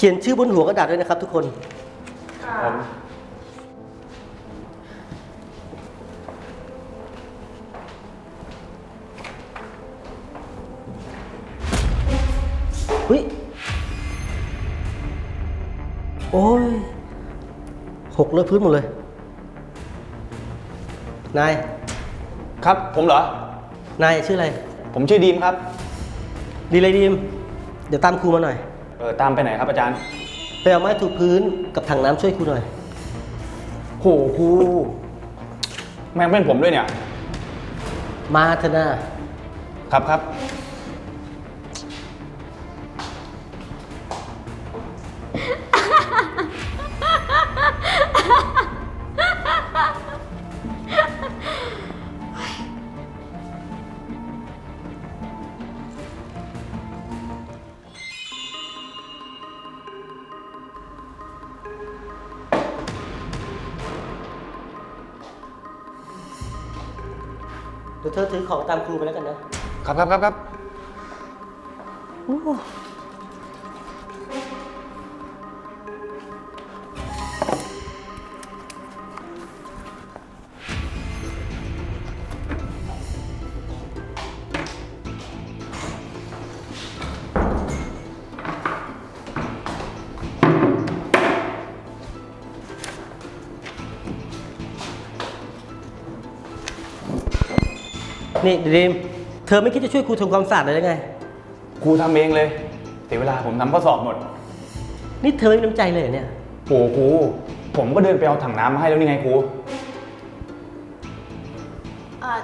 เขียนชื่อบนหัวกระดาษด้วยนะครับ ทุกคน เฮ้ย โอ้ย หกเลอะพื้นหมดเลย นาย ครับ ผมเหรอ นายชื่ออะไร ผมชื่อดีมครับ ดีเลยดีม เดี๋ยวตามครูมาหน่อย เออตามไปไหนครับอาจารย์ ไปเอาไม้ถูพื้นกับถังน้ำช่วยครูหน่อย โหครูแม่งเป็นผมด้วยเนี่ย มาเถอะนาครับครับ ครับครับครับครับนี่ดีม เธอไม่คิดจะช่วยครูทำความสะอาดเลยหรือไง ครูทำเองเลยแต่เวลาผมทำข้อสอบหมดนี่เธอไม่มีน้ำใจเลยเหรอเนี่ย โหครูผมก็เดินไปเอาถังน้ำมาให้แล้วนี่ไงครูเอ่อ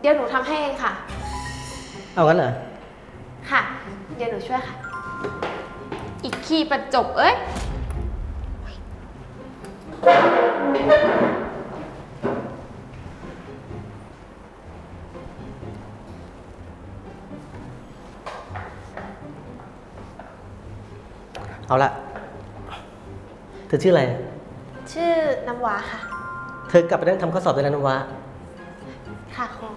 เดี๋ยวหนูทำให้เองค่ะ เอางั้นเหรอ ค่ะ เดี๋ยวหนูช่วยค่ะ อีกขี้ประจบเอ้ย เอาละเธอชื่ออะไร ชื่อน้ำว้าค่ะ เธอกลับไปนั่งทำข้อสอบได้แล้วนะวะค่ะครู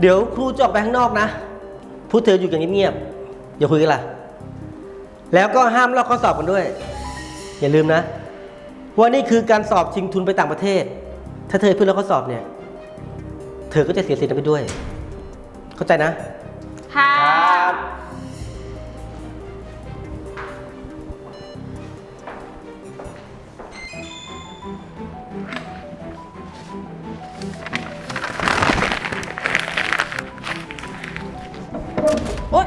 เดี๋ยวครูจะออกไปข้างนอกนะพูดเธออยู่อย่างเงียบๆอย่าคุยกันล่ะ แล้วก็ห้ามลอกข้อสอบกันด้วย อย่าลืมนะ ว่านี่คือการสอบชิงทุนไปต่างประเทศ ถ้าเธอเพื่อนลอกข้อสอบเนี่ย เธอก็จะเสียสิทธิ์นั้นไปด้วย เข้าใจนะ ค่ะครับโอ๊ย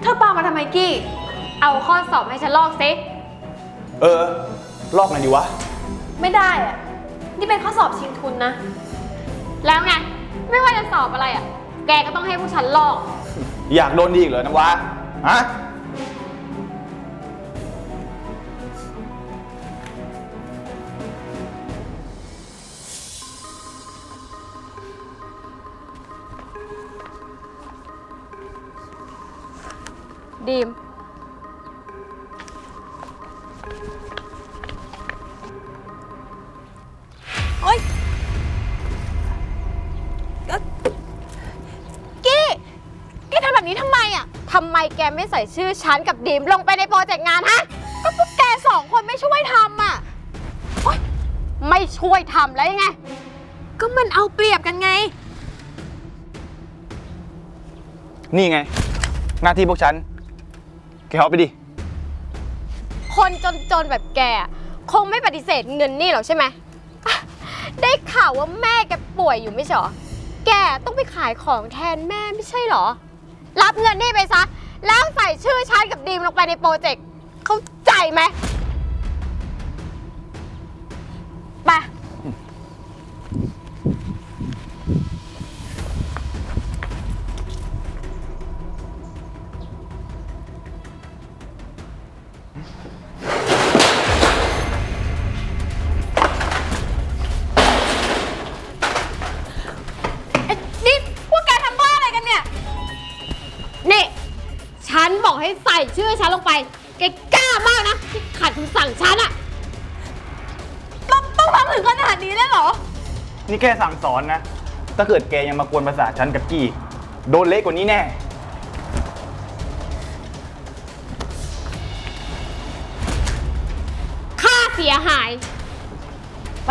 เธอปามาทำไมกี้ เอาข้อสอบให้ฉันลอกซิ เออ ลอกหน่อยดีวะ ไม่ได้อะนี่เป็นข้อสอบชิงทุนนะ แล้วไง ไม่ว่าจะสอบอะไรอะแกก็ต้องให้พวกฉันลอก อยากโดนดีอีกเหรอน้ำว้าฮะ ดีม แกไม่ใส่ชื่อฉันกับดีมลงไปในโปรเจกต์งานฮะ ก็พวกแกสองคนไม่ช่วยทำอะโอ๊ยไม่ช่วยทำแล้วยังไง ก็มันเอาเปรียบกันไง นี่ไง หน้าที่พวกฉัน แกเอาไปดิ คนจนๆแบบแกอะคงไม่ปฏิเสธเงินนี่หรอกใช่ไหมอะได้ข่าวว่าแม่แกป่วยอยู่ไม่ใช่เหรอ แกต้องไปขายของแทนแม่ไม่ใช่เหรอ รับเงินนี่ไปซะ แล้วใส่ชื่อฉันกับดีมลงไปในโปรเจกต์เข้าใจไหมไป ชื่อฉันลงไป แกกล้ามากนะที่ขัดคำสั่งฉันอะดนี้เลยเหรอ นี่แค่สั่งสอนนะ ถ้าเกิดแกยังมากวนภาษาทฉันกับกี้ โดนเละกว่านี้แน่ ค่าเสียหาย ไป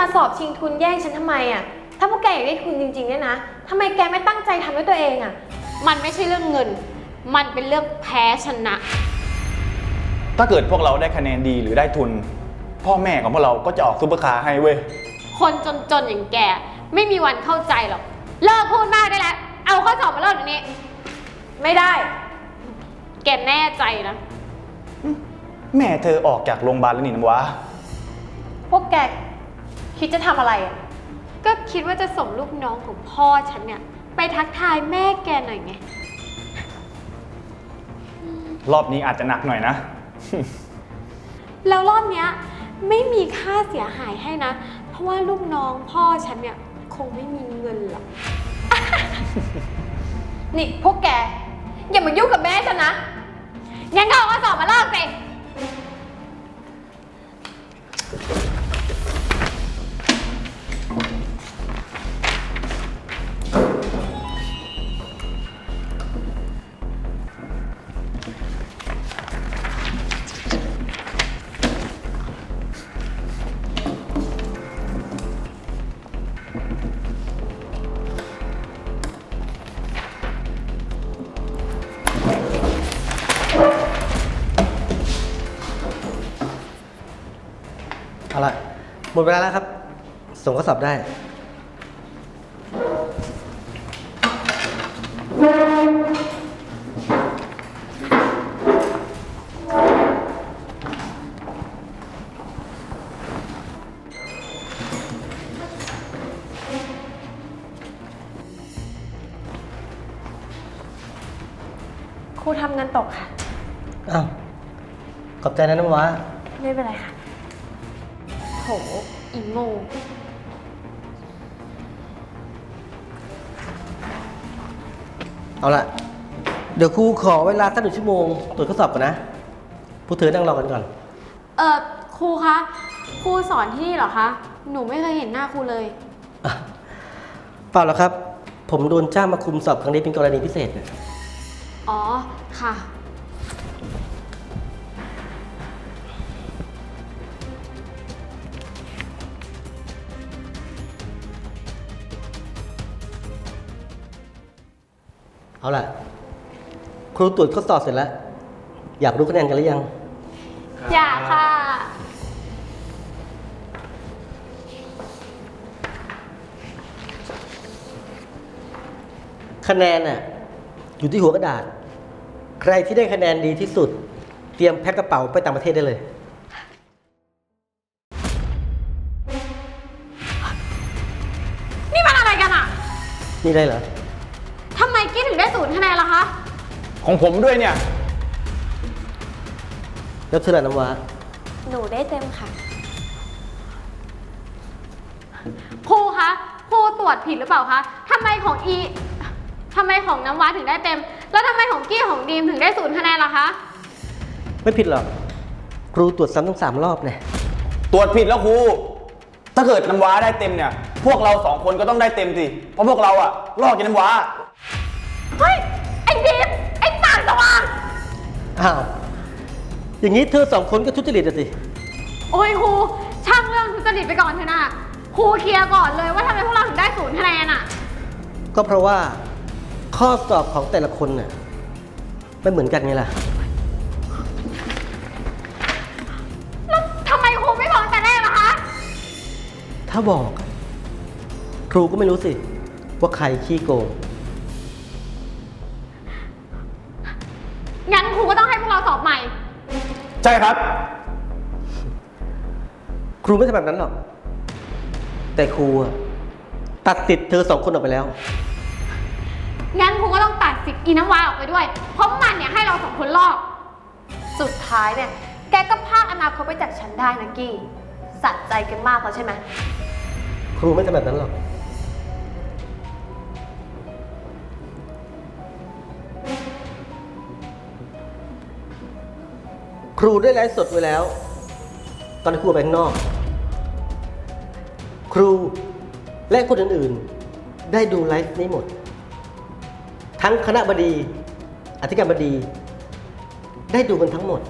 มาสอบชิงทุนแย่งฉันทำไมอะ ถ้าพวกแกอยากได้ทุนจริงๆเนี่ยนะทำไมแกไม่ตั้งใจทำด้วยตัวเองอะ มันไม่ใช่เรื่องเงิน มันเป็นเรื่องแพ้ชนะ ถ้าเกิดพวกเราได้คะแนนดีหรือได้ทุน พ่อแม่ของพวกเราก็จะออกซุปเปอร์คาร์ให้เว้ย คนจนๆอย่างแกไม่มีวันเข้าใจหรอก เลิกพูดมากได้แล้ว เอาข้อสอบมาเลิกเดี๋ยวนี้ ไม่ได้ แกแน่ใจนะ แม่เธอออกจากโรงพยาบาลแล้วนี่น้ำวะ พวกแก คิดจะทำอะไรอะก็คิดว่าจะส่งลูกน้องของพ่อฉันเนี่ย ไปทักทายแม่แกหน่อยไง รอบนี้อาจจะหนักหน่อยนะ แล้วรอบเนี้ยไม่มีค่าเสียหายให้นะ เพราะว่าลูกน้องพ่อฉันเนี่ยคงไม่มีเงินหรอก นี่พวกแก อย่ามายุ่งกับแม่ฉันนะ งั้นก็เอาข้อสอบมาเลิกสิ หมดเวลาแล้วครับ ส่งข้อสอบได้ ครูทำงานตกค่ะ อ้าว ขอบใจนะน้ำว้า ไม่เป็นไรค่ะ เอาละเดี๋ยวครูขอเวลาสักหนึ่งชั่วโมงตรวจข้อสอบก่อนนะพวกเธอนั่งรอกันก่อน เออครูคะ ครูสอนที่นี่เหรอคะ หนูไม่เคยเห็นหน้าครูเลยอะเปล่าหรอกครับ ผมโดนจ้างมาคุมสอบครั้งนี้เป็นกรณีพิเศษนะอ๋อ ค่ะ เอาล่ะ ครูตรวจข้อสอบเสร็จแล้ว อยากรู้คะแนนกันหรือยัง อยากค่ะ คะแนนน่ะอยู่ที่หัวกระดาษ ใครที่ได้คะแนนดีที่สุด เตรียมแพ็คกระเป๋าไปต่างประเทศได้เลย นี่มันอะไรกันอะนี่ได้เหรอ นย์คะแนนล่ะคะ ของผมด้วยเนี่ย แล้วเธอละน้ำว้าหนูได้เต็มค่ะ ครูคะ ครูตรวจผิดหรือเปล่าคะทำไมของอีทำไมของน้ำว้าถึงได้เต็ม แล้วทำไมของกี้ของดีมถึงได้ศูนย์คะแนนล่ะคะ ไม่ผิดหรอก ครูตรวจซ้ำทั้งสามรอบเนี่ยตรวจผิดแล้วครู ถ้าเกิดน้ำว้าได้เต็มเนี่ย พวกเราสองคนก็ต้องได้เต็มสิ เพราะพวกเราอะลอกกินน้ำว้า เฮ้ย ไอ้ดีมไอ้ต่างสว่างอ้าว อย่างนี้เธอสองคนก็ทุจริตอะสิ โอ้ยครูช่างเรื่องทุจริตไปก่อนเถอะนะครูเคลียร์ก่อนเลยว่าทำไมพวกเราถึงได้ศูนย์คะแนนอะก็เพราะว่าข้อสอบของแต่ละคนน่ะไม่เหมือนกันไงล่ะ แล้วทำไมครูไม่บอกตั้งแต่แรกล่ะคะ ถ้าบอกอะครูก็ไม่รู้สิ ว่าใครขี้โกง ใช่ครับ ครูไม่ทำแบบนั้นหรอก แต่ครูอะตัดติดเธอสองคนออกไปแล้ว งั้นครูก็ต้องตัดสิทธิ์อีน้ำวาออกไปด้วย เพราะมันเนี่ยให้เราสองคนลอก สุดท้ายเนี่ย แกก็พรากอนาคตไปจากฉันได้นะกี้สะใจกันมากแล้วใช่ไหม ครูไม่ทำแบบนั้นหรอก ครูได้ไลฟ์สดไว้แล้ว ตอนที่ครูไปข้างนอก ครูและคนอื่นๆ ได้ดูไลฟ์นี้หมด ทั้งคณะบดี อธิการบดี ได้ดูกันทั้งหมด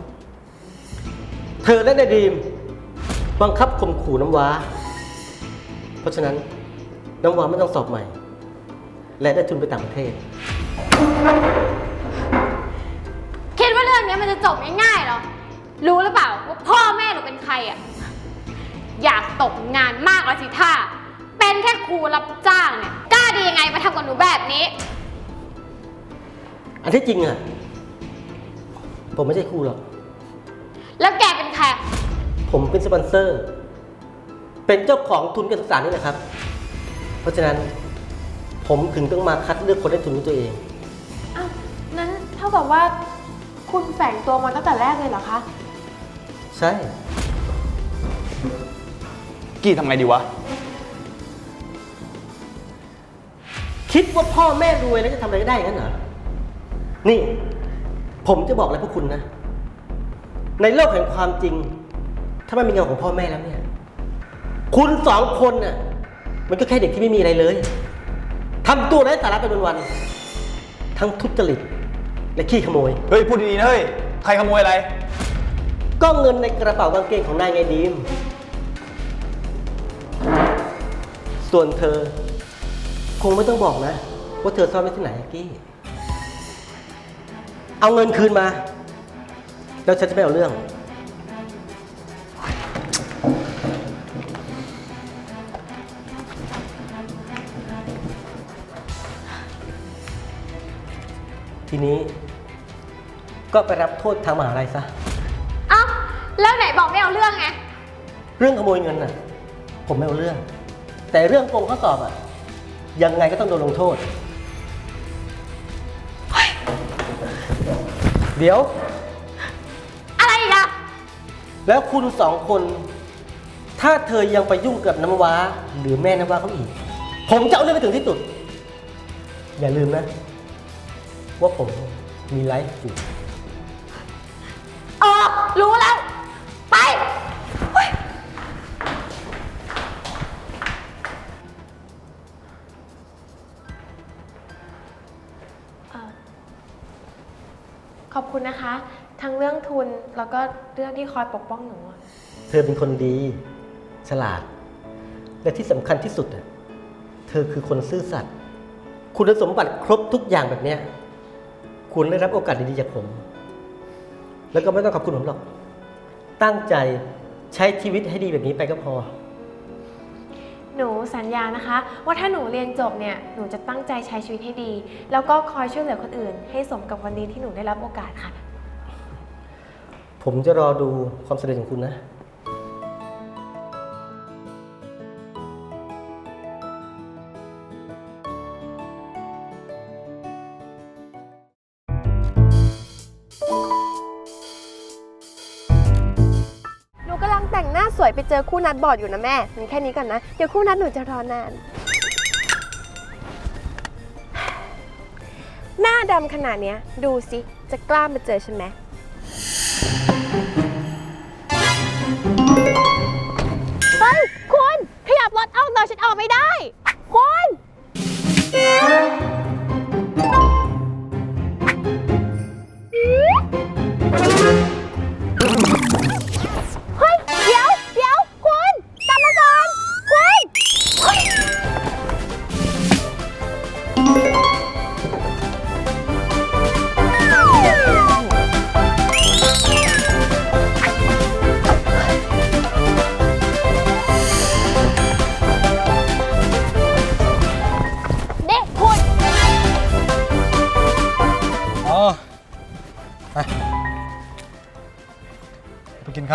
เธอและนายดีมบังคับข่มขู่น้ำว้า เพราะฉะนั้นน้ำว้าไม่ต้องสอบใหม่ และได้ทุนไปต่างประเทศ รู้หรือเปล่าว่าพ่อแม่หนูเป็นใครอะอยากตกงานมากแล้วสิท่า เป็นแค่ครูรับจ้างเนี่ยกล้าดียังไงมาทำกับหนูแบบนี้ อันที่จริงอะ ผมไม่ใช่ครูหรอก แล้วแกเป็นใคร ผมเป็นสปอนเซอร์ เป็นเจ้าของทุนการศึกษานี่แหละครับ เพราะฉะนั้นผมถึงต้องมาคัดเลือกคนได้ทุนของตัวเอง อ้าวนั้นเท่ากับว่าคุณแฝงตัวมาตั้งแต่แรกเลยเหรอคะ ใช่ กี้ทำไงดีวะ คิดว่าพ่อแม่รวยแล้วจะทำอะไรก็ได้อย่างนั้นเหรอ นี่ ผมจะบอกอะไรพวกคุณนะ ในโลกแห่งความจริง ถ้าไม่มีเงาของพ่อแม่แล้วเนี่ย คุณสองคนน่ะ มันก็แค่เด็กที่ไม่มีอะไรเลยทำตัวไร้สาระไปวันๆทั้งทุจริตและขี้ขโมย เฮ้ย พูดดีๆนะเฮ้ย ใครขโมยอะไร ก็เงินในกระเป๋ากางเกงของนายไงดีม ส่วนเธอ คงไม่ต้องบอกนะ ว่าเธอซ่อนไว้ที่ไหนกี้ เอาเงินคืนมา แล้วฉันจะไม่เอาเรื่อง ทีนี้ก็ไปรับโทษทางมหาลัยซะ แล้วไหนบอกไม่เอาเรื่องไง เรื่องขโมยเงินน่ะ ผมไม่เอาเรื่อง แต่เรื่องโกงข้อสอบอะ ยังไงก็ต้องโดนลงโทษ เดี๋ยว อะไรอีกอะแล้วคุณสองคน ถ้าเธอยังไปยุ่งกับน้ำว้า หรือแม่น้ำว้าเขาอีก ผมจะเอาเรื่องไปถึงที่สุด อย่าลืมนะ ว่าผมมีไลฟ์อยู่ นะคะ ทั้งเรื่องทุนแล้วก็เรื่องที่คอยปกป้องหนูอะเธอเป็นคนดี ฉลาด และที่สำคัญที่สุดอะเธอคือคนซื่อสัตย์คุณสมบัติครบทุกอย่างแบบเนี้ยคุณได้รับโอกาสดีๆจากผม แล้วก็ไม่ต้องขอบคุณผมหรอก ตั้งใจใช้ชีวิตให้ดีแบบนี้ไปก็พอ หนูสัญญานะคะ ว่าถ้าหนูเรียนจบเนี่ยหนูจะตั้งใจใช้ชีวิตให้ดี แล้วก็คอยช่วยเหลือคนอื่น ให้สมกับวันนี้ที่หนูได้รับโอกาสค่ะ ผมจะรอดูความสำเร็จของคุณนะ อคู่นัดบอดอยู่นะแม่งั้นแค่นี้ก่อนนะ เดี๋ยวคู่นัดหนูจะรอนาน หน้าดำขนาดเนี้ย ดูสิจะกล้ามาเจอฉันไหมเฮ้ย คุณ ขยับรถเอาหน่อยฉันออกไม่ได้ คุณ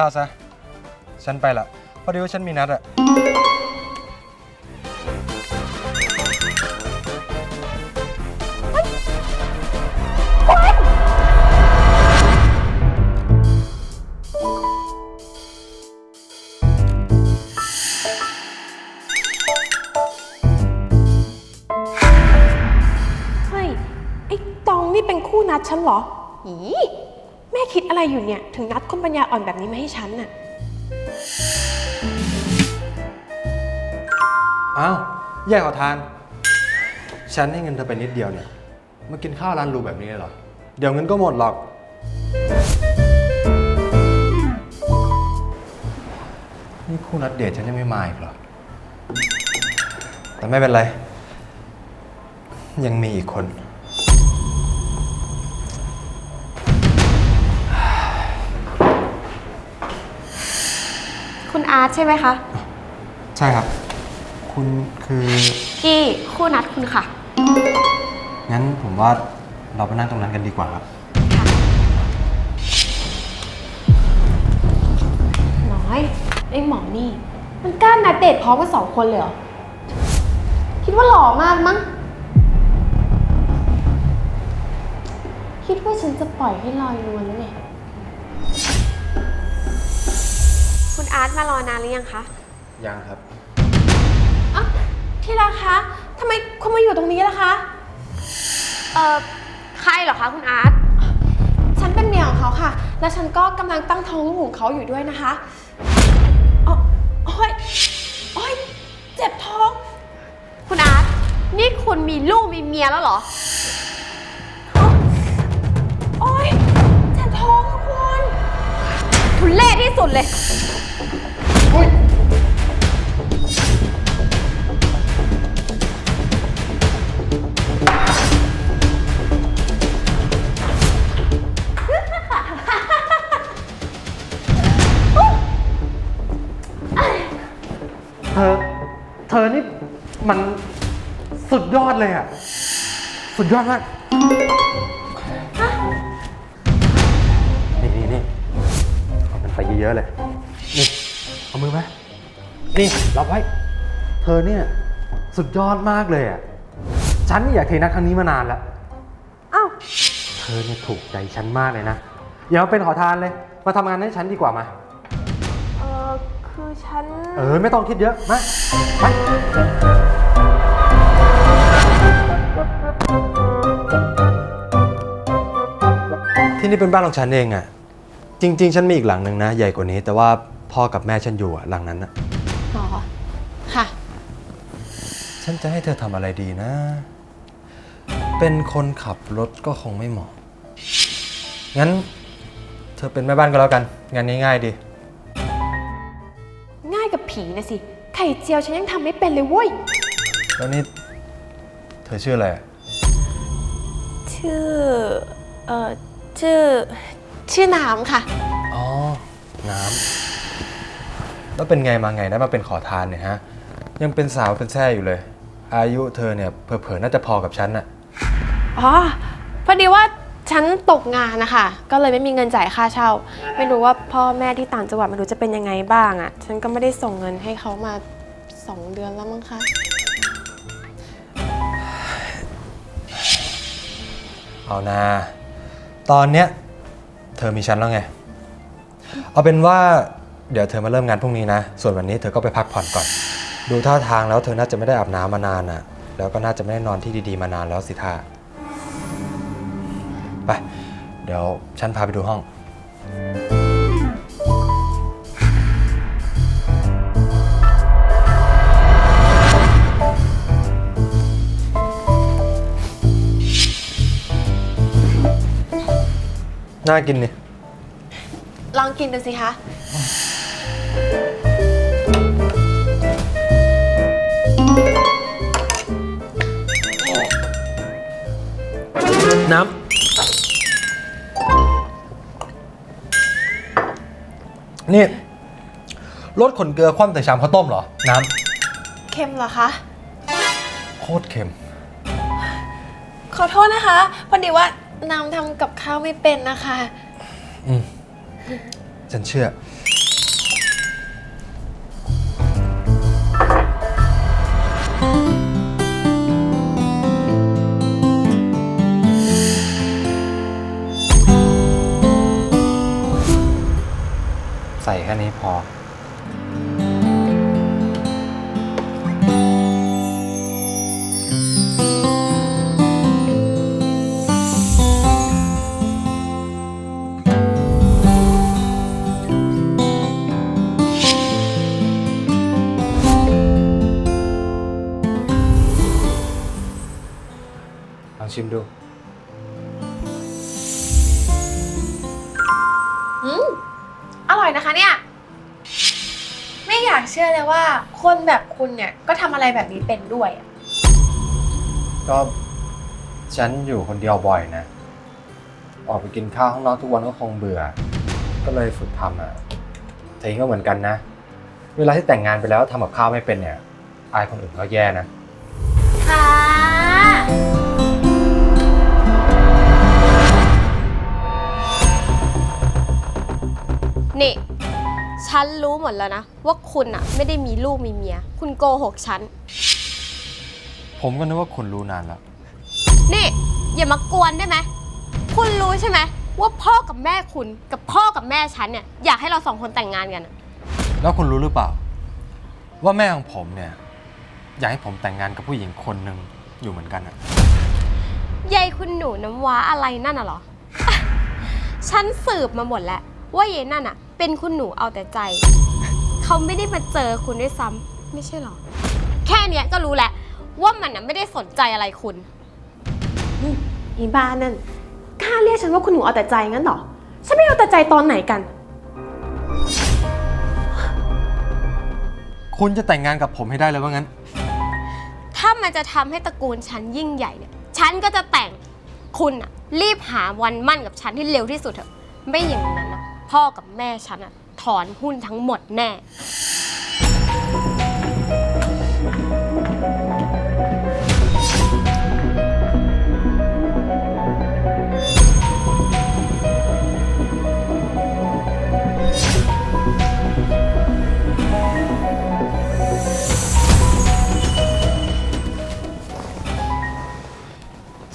าวซะ ฉันไปละพอดีว่าฉันมีนัดอะเฮ้ยไอ้ตองนี่เป็นคู่นัดฉันเหรอะไรอยู่เนี่ย ถึงนัดคนปัญญาอ่อนแบบนี้มาให้ฉันน่ะ อ้าวแย่ขอทาน ฉันให้เงินเธอไปนิดเดียวเนี่ย มากินข้าวร้านรูแบบนี้เลยเหรอ เดี๋ยวเงินก็หมดหรอก นี่คู่นัดเดทฉันยังไม่มาอีกเหรอ แต่ไม่เป็นไร ยังมีอีกคน คุณอาร์ตใช่ไหมคะ ใช่ครับ คุณคือกี้คู่นัดคุณค่ะ งั้นผมว่าเราไปนั่งตรงนั้นกันดีกว่าครับ น้อยไอ้หมอนี่ มันกล้านัดเดทพร้อมกันสองคนเลยเหรอ คิดว่าหล่อมากมั้ง คิดว่าฉันจะปล่อยให้ลอยนวลหรือไงคุ อาร์ตมารอนานหรือยังคะยังครับอะที่รักคะทำไมคุณมาอยู่ตรงนี้ล่ะคะ เอ่อใครเหรอคะคุณอาร์ต ฉันเป็นเมียของเขาค่ะ และฉันก็กำลังตั้งท้องลูกของเขาอยู่ด้วยนะคะอ๋อโอ้ยโอ้ยเจ็บท้อง คุณอาร์ต นี่คุณมีลูกมีเมียแล้วเหรอ โอ้ยเจ็บท้องอะคุณ ทุเล่ที่สุดเลย สุดยอดมาก นี่นี่นี่เอามันไปเยอะๆเลย นี่ เอามือไหมนี่รับไว้ เธอเนี่ย สุดยอดมากเลยอะ ฉันนี่อยากเทนักครั้งนี้มานานแล้ว อ้าว เธอเนี่ยถูกใจฉันมากเลยนะ อย่ามาเป็นขอทานเลย มาทำงานให้ฉันดีกว่ามา เออคือฉัน เออ ไม่ต้องคิดเยอะ มา ไป เป็นบ้านของฉันเองอะ่ะจริง ๆ ฉันมีอีกหลังหนึ่งนะ ใหญ่กว่านี้ แต่ว่าพ่อกับแม่ฉันอยู่อะหลังนั้นอะหรอ ค่ะ ฉันจะให้เธอทำอะไรดีนะ เป็นคนขับรถก็คงไม่เหมาะ งั้น เธอเป็นแม่บ้านก็แล้วกัน งานง่ายๆดี ง่ายกับผีนะสิ ไข่เจียวฉันยังทำไม่เป็นเลยเว้ย แล้วนี่ เธอชื่ออะไรอะชื่อ เอ่อ ชื่อ ชื่อน้ำค่ะ อ๋อ น้ำ แล้วเป็นไงมาไงได้มาเป็นขอทานเนี่ยฮะ ยังเป็นสาวเป็นแท่อยู่เลย อายุเธอเนี่ยเผลอๆน่าจะพอกับฉันน่ะ อ๋อ พอดีว่าฉันตกงานนะคะ ก็เลยไม่มีเงินจ่ายค่าเช่า ไม่รู้ว่าพ่อแม่ที่ต่างจังหวัดไม่รู้จะเป็นยังไงบ้างอะ่ะ ฉันก็ไม่ได้ส่งเงินให้เขามาสองเดือนแล้วมั้งคะ เอานา ตอนเนี้ยเธอมีฉันแล้วไง เอาเป็นว่าเดี๋ยวเธอมาเริ่มงานพรุ่งนี้นะ ส่วนวันนี้เธอก็ไปพักผ่อนก่อน ดูท่าทางแล้วเธอน่าจะไม่ได้อาบน้ำมานานอะ แล้วก็น่าจะไม่ได้นอนที่ดีๆมานานแล้วสิท่าไป เดี๋ยวฉันพาไปดูห้อง น่ากินนี่ลองกินดูสิคะ น้ำ นี่รสขนเกลือคว่ำใส่ชามข้าวต้มเหรอ น้เค็มเหรอคะำ โคตรเค็ม ขอโทษนะคะ พอดีว่า น้ำทำกับข้าวไม่เป็นนะคะ อืม ฉันเชื่อ ใส่แค่นี้พอ ชิมดู อืมอร่อยนะคะเนี่ย ไม่อยากเชื่อเลยว่า คนแบบคุณเนี่ยก็ทำอะไรแบบนี้เป็นด้วยอะก็ฉันอยู่คนเดียวบ่อยนะ ออกไปกินข้าวข้างนอกทุกวันก็คงเบื่อ ก็เลยฝึกทำอะเธอเองก็เหมือนกันนะ เวลาที่แต่งงานไปแล้วทำกับข้าวไม่เป็นเนี่ย อายคนอื่นก็แย่นะ ค่ะ นี่ ฉันรู้หมดแล้วนะ ว่าคุณอะไม่ได้มีลูกมีเมีย คุณโกหกฉัน ผมก็นึกว่าคุณรู้นานแล้ว นี่ อย่ามากวนได้ไหม คุณรู้ใช่ไหมว่าพ่อกับแม่คุณกับพ่อกับแม่ฉันเนี่ยอยากให้เราสองคนแต่งงานกันอะแล้วคุณรู้หรือเปล่า ว่าแม่ของผมเนี่ย อยากให้ผมแต่งงานกับผู้หญิงคนหนึ่งอยู่เหมือนกันอะยายคุณหนูน้ำว้าอะไรนั่นน่ะเหรออะฉันสืบมาหมดแล้ว ว่ายายนั่นอะ เป็นคุณหนูเอาแต่ใจ เขาไม่ได้มาเจอคุณด้วยซ้ำไม่ใช่เหรอ แค่เนี้ยก็รู้แหละ ว่ามันอะไม่ได้สนใจอะไรคุณ อีบ้านนั่นกล้าเรียกฉันว่าคุณหนูเอาแต่ใจงั้นเหรอ ฉันไม่เอาแต่ใจตอนไหนกัน คุณจะแต่งงานกับผมให้ได้เลยว่างั้น ถ้ามันจะทำให้ตระกูลฉันยิ่งใหญ่เนี่ย ฉันก็จะแต่งคุณอะรีบหาวันมั่นกับฉันที่เร็วที่สุดเถอะ ไม่อย่างนั้นนะ พ่อกับแม่ฉันอะถอนหุ้นทั้งหมดแน่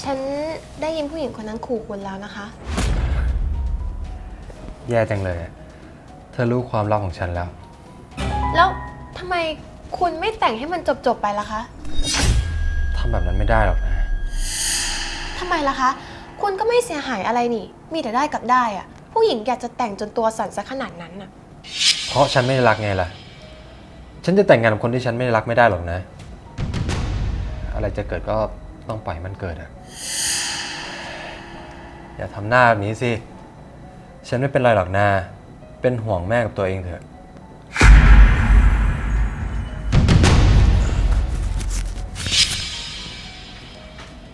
ฉันได้ยินผู้หญิงคนนั้นขู่คุณแล้วนะคะ แย่จังเลยอะเธอรู้ความลับของฉันแล้ว แล้วทำไมคุณไม่แต่งให้มันจบๆไปล่ะคะทำแบบนั้นไม่ได้หรอกนะ ทำไมล่ะคะ คุณก็ไม่เสียหายอะไรนี่ มีแต่ได้กับได้อะผู้หญิงอยากจะแต่งจนตัวสั่นซะขนาดนั้นน่ะ เพราะฉันไม่ได้รักไงล่ะ ฉันจะแต่งงานกับคนที่ฉันไม่ได้รักไม่ได้หรอกนะ อะไรจะเกิดก็ต้องปล่อยมันเกิดอะอย่าทำหน้าแบบนี้สิ ฉันไม่เป็นไรหรอกนะเป็นห่วงแม่กับตัวเองเถอะ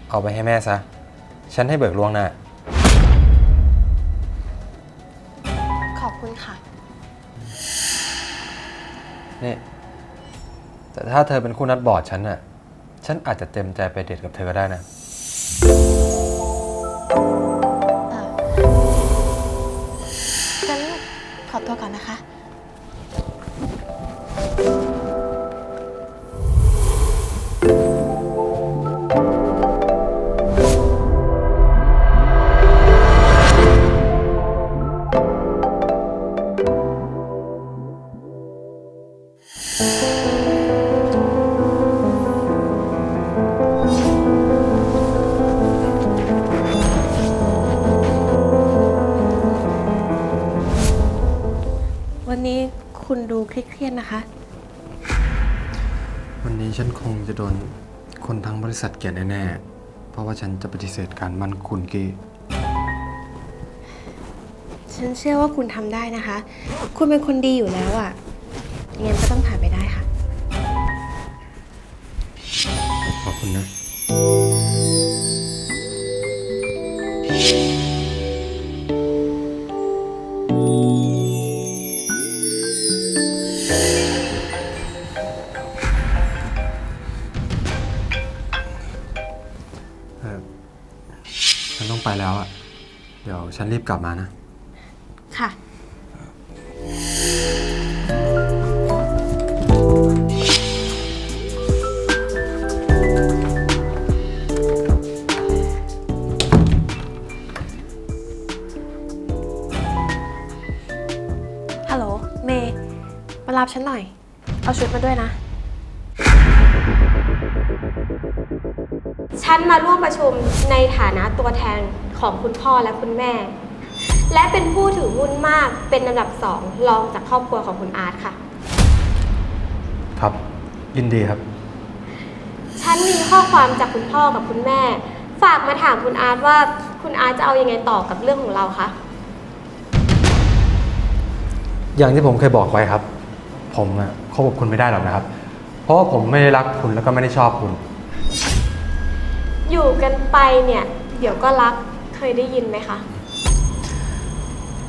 เอาไปให้แม่ซะ ฉันให้เบิกล่วงหน้า ขอบคุณค่ะ นี่ แต่ถ้าเธอเป็นคู่นัดบอร์ดฉันน่ะ ฉันอาจจะเต็มใจไปเดทกับเธอก็ได้นะ คุณดูเครียดๆนะคะ วันนี้ฉันคงจะโดนคนทั้งบริษัทเกลียดแน่ๆ เพราะว่าฉันจะปฏิเสธการมั่นคุณกี้ ฉันเชื่อว่าคุณทำได้นะคะ คุณเป็นคนดีอยู่แล้วอะ่ะงั้นก็ต้องผ่านไปได้ค่ะ ขอบคุณนะ บกลับมานะ ค่ะ ฮัลโหล เมย์มารับฉันหน่อย เอาชุดมาด้วยนะ ฉันมาร่วมประชุมในฐานะตัวแทนของคุณพ่อและคุณแม่ และเป็นผู้ถือหุ้นมากเป็นอันดับสองรองจากครอบครัวของคุณอาร์ตค่ะ ครับ ยินดีครับ ฉันมีข้อความจากคุณพ่อกับคุณแม่ ฝากมาถามคุณอาร์ตว่าคุณอาร์ตจะเอายังไงต่อกับเรื่องของเราคะอย่างที่ผมเคยบอกไว้ครับ ผมอะคบกับคุณไม่ได้หรอกนะครับ เพราะว่าผมไม่ได้รักคุณแล้วก็ไม่ได้ชอบคุณ อยู่กันไปเนี่ย เดี๋ยวก็รักเคยได้ยินไหมคะ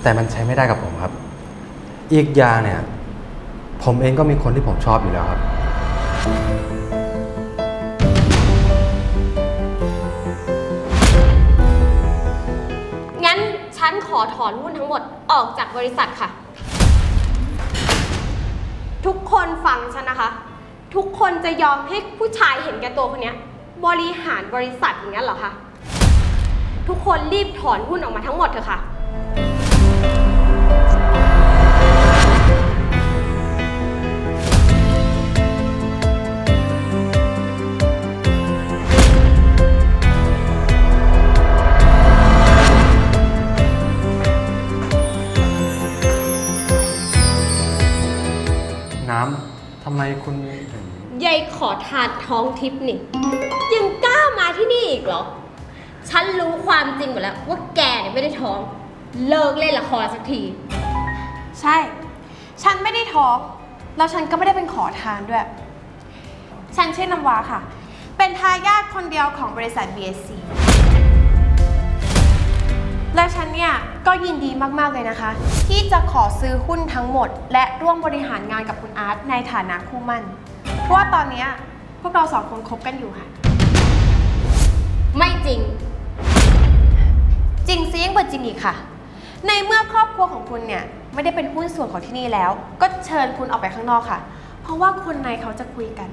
แต่มันใช้ไม่ได้กับผมครับ อีกอย่างเนี่ย ผมเองก็มีคนที่ผมชอบอยู่แล้วครับ งั้นฉันขอถอนหุ้นทั้งหมดออกจากบริษัทค่ะ ทุกคนฟังฉันนะคะ ทุกคนจะยอมให้ผู้ชายเห็นแก่ตัวคนเนี้ย บริหารบริษัทอย่างนั้นเหรอคะ ทุกคนรีบถอนหุ้นออกมาทั้งหมดเถอะค่ะ ทำไมคุณถึงยายขอทานท้องทิพย์นี่ ยังกล้ามาที่นี่อีกเหรอ ฉันรู้ความจริงหมดแล้วว่าแกเนี่ยไม่ได้ท้อง เลิกเล่นละครสักที ใช่ ฉันไม่ได้ท้อง แล้วฉันก็ไม่ได้เป็นขอทานด้วย ฉันชื่อน้ำว้าค่ะ เป็นทายาทคนเดียวของบริษัท BSC และฉันเนี่ยก็ยินดีมาก ๆ เลยนะคะ ที่จะขอซื้อหุ้นทั้งหมด และร่วมบริหารงานกับคุณอาร์ตในฐานะคู่หมั่น เพราะว่าตอนเนี้ยพวกเราสองคนคบกันอยู่ค่ะ ไม่จริง จริงซิยิ่งกว่าจริงอีกค่ะ ในเมื่อครอบครัวของคุณเนี่ยไม่ได้เป็นหุ้นส่วนของที่นี่แล้ว ก็เชิญคุณออกไปข้างนอกค่ะ เพราะว่าคนในเขาจะคุยกัน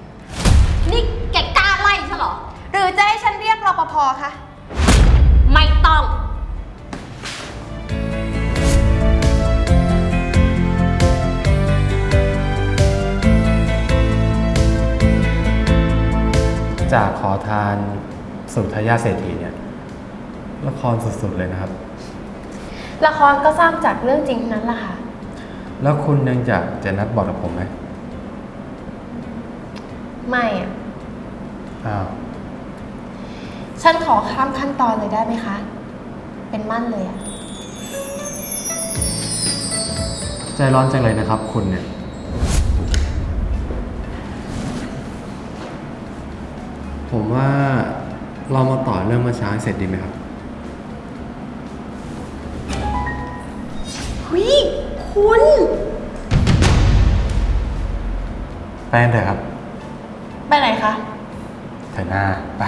นี่แกกล้าไล่ฉันเหรอ หรือจะให้ฉันเรียกรปภคะไม่ต้อง จากขอทานสู่ทายาทเศรษฐีเนี่ยละครสุดๆเลยนะครับ ละครก็สร้างจากเรื่องจริงทั้งนั้นแหละค่ะ แล้วคุณยังอยากจะนัดบอกกับผมไหมไม่อะอ้าวฉันขอข้ามขั้นตอนเลยได้ไหมคะ เป็นมั่นเลยอะใจร้อนจังเลยนะครับ คุณเนี่ย ผมว่าเรามาต่อเรื่องเมื่อเช้าให้เสร็จดีไหมครับ หุยคุณ ไปกันเถอะครับ ไปไหนคะ เถอะหน้าไป